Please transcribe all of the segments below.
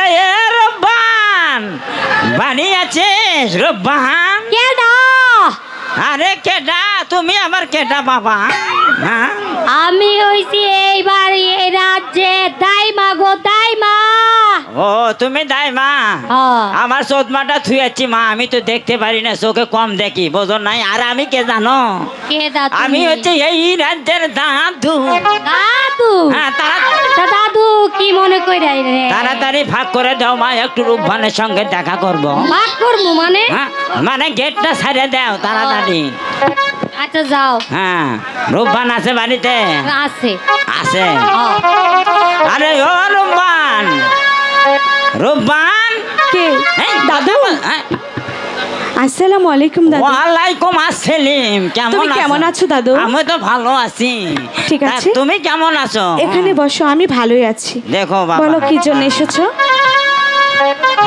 গায়ে রব্বান। বানিয়েছিস রব্বান? আরে কেডা? তুমি আমার কেডা বাবা? হ্যাঁ? আমি হইছি এইবার এই রাজ্যে তাই মাগো ও তুমি দাই মা। হ্যাঁ। আমার চোদমাটা থুয়েছি মা আমি তো দেখতে পারি না চোখে কম দেখি বোঝো নাই। আর আমি কে জানো? আমি হচ্ছে এই রাজ্যের দাদু। দাদু? হ্যাঁ দাদু কি মনে কইরা রে? তাড়াতাড়ি ভাগ করে দাও মা একটু রূপবানের সঙ্গে দেখা করব। ভাগ করব মানে? হ্যাঁ মানে গেটটা ছাড়ে দাও তাড়াতাড়ি। আচ্ছা যাও। হ্যাঁ রূপবান আছে বাড়িতে? আছে। আছে। আরে ও রূপবান! রূপবান কে? এই, দাদু? আসসালামু আলাইকুম দাদু। ওয়ালাইকুম আসসালাম কেমন তুমি কেমন আছো দাদু? আমি তো ভালো আছি। ঠিক আছে। তুমি কেমন আছো? এখানে বসো আমি ভালোই আছি। দেখো বাবা। বলো কি জন্য এসেছ?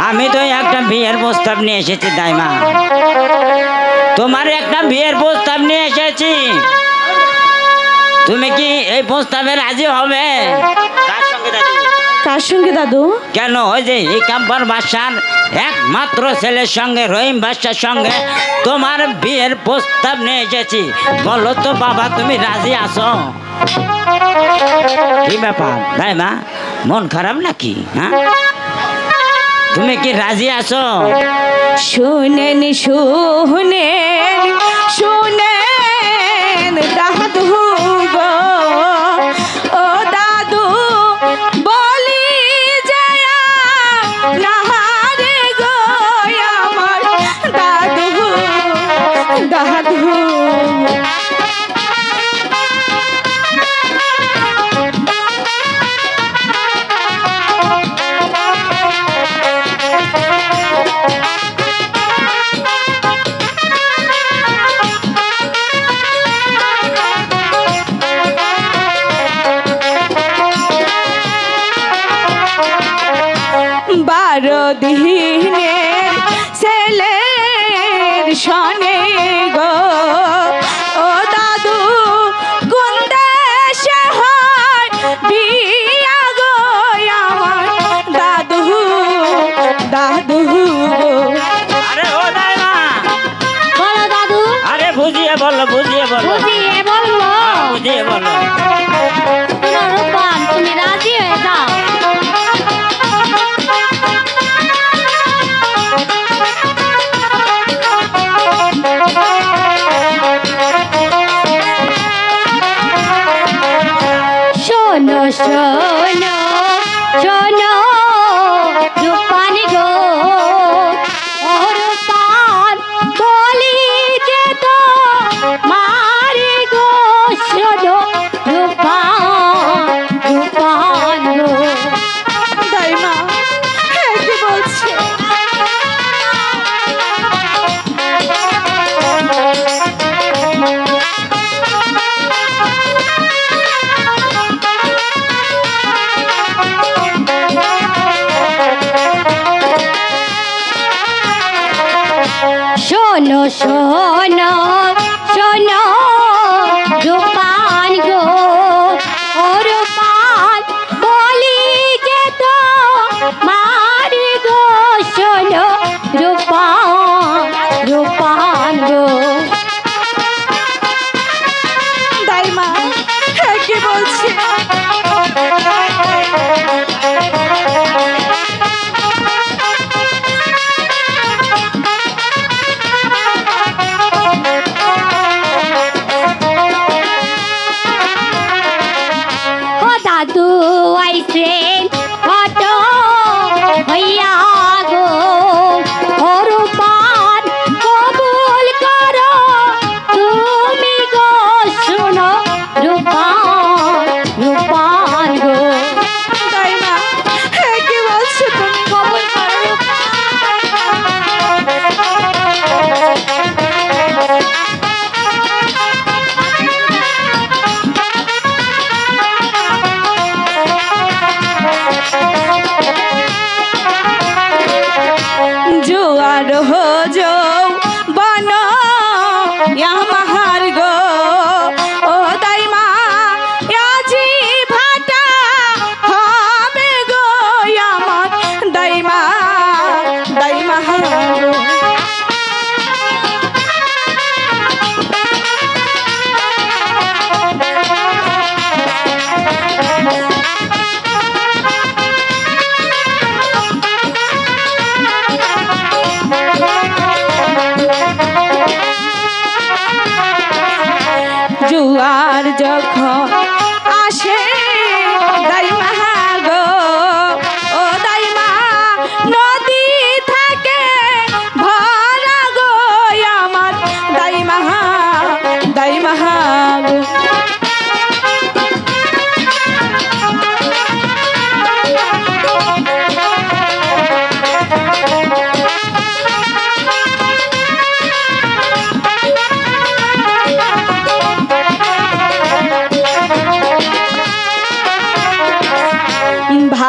আমি তো একটা বিয়ের প্রস্তাব নিয়ে এসেছি দাইমা। তোমার একটা বিয়ের প্রস্তাব নিয়ে এসেছি। তুমি কি এই প্রস্তাবে রাজি হবে? কার সঙ্গে দাদু? কেন? ওই যে ইকাম্বর বাদশার একমাত্র ছেলের সঙ্গে রহিম বাদশার সঙ্গে তোমার বিয়ের প্রস্তাব নিয়ে এসেছি। বলো তো বাবা তুমি রাজি আছো? কি ব্যাপার? তাই মা মন খারাপ নাকি? হ্যাঁ? তুমি কি রাজি আছো? শুনেন শুনেন শুনেন দাদু। বারো দিনের ছেলের সনে বুঝিয়ে বলো বুঝিয়ে বলো। বুঝিয়ে বলল হ্যাঁ, বুঝিয়ে বলো। তুমি রাজি হয়ে যাও? শোনো শোনো রূপান গো ও রূপান বলি যে তো মারি হ্যাঁ বলছে?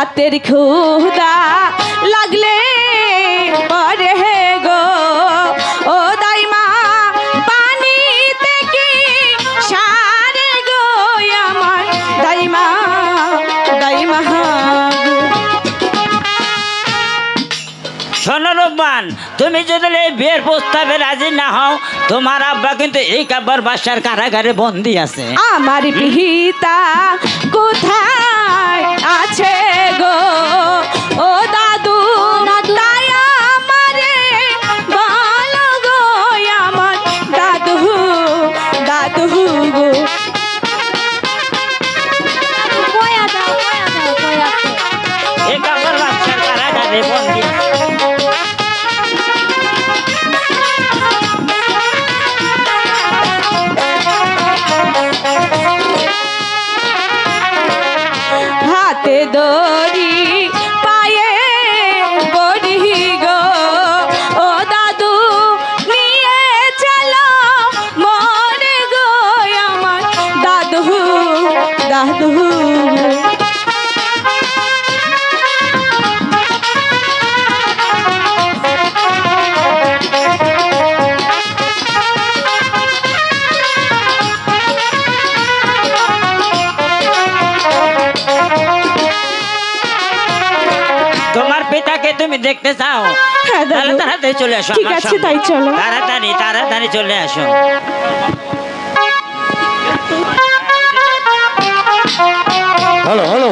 পেটের ক্ষুদা লাগলে পরে হে গো। ও দাইমা পানিতে কি সারে গো আমার দাইমা দাইমা গো। শোনো রূপবান তুমি যদি এই বিয়ের প্রস্তাবে রাজি না হও তোমার আব্বা কিন্তু এই কাব্বার বাসার কারাগারে বন্দি আছে। আমার পিতা কোথায়? হাতে দড়ি তোমার পিতাকে তুমি দেখতে চাও? হ্যাঁ তাহলে তাড়াতাড়ি চলে আসো ঠিক আছে, তাই চলো। তাড়াতাড়ি তাড়াতাড়ি চলে আসো। Hello hello